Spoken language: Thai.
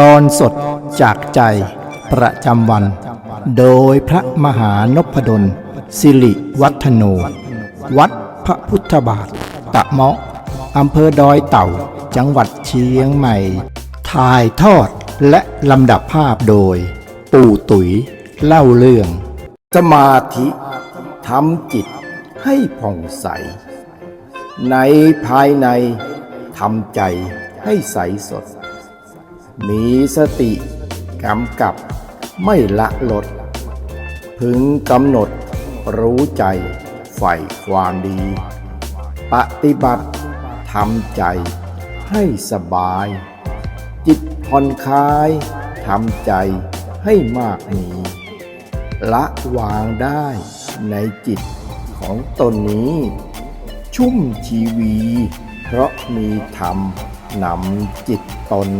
ตอนสดจากใจประจำวัน โดยพระมหานพดล สิริวัฒโน วัดพระพุทธบาท ตะเมาะอำเภอดอยเต่า จังหวัดเชียงใหม่ ถ่ายทอดและลำดับภาพโดย ปู่ตุ๋ยเล่าเรื่อง สมาธิทำจิตให้ผ่องใส ในภายในทำใจให้ใสสด มีสติกำกับไม่ละลด พึงกำหนดรู้ใจใฝ่ความดี ปฏิบัติทำใจให้สบาย จิตผ่อนคลายทำใจให้มากมีละวางได้ในจิตของตนนี้ ชุ่มชีวี เพราะมีธรรมนำจิตตน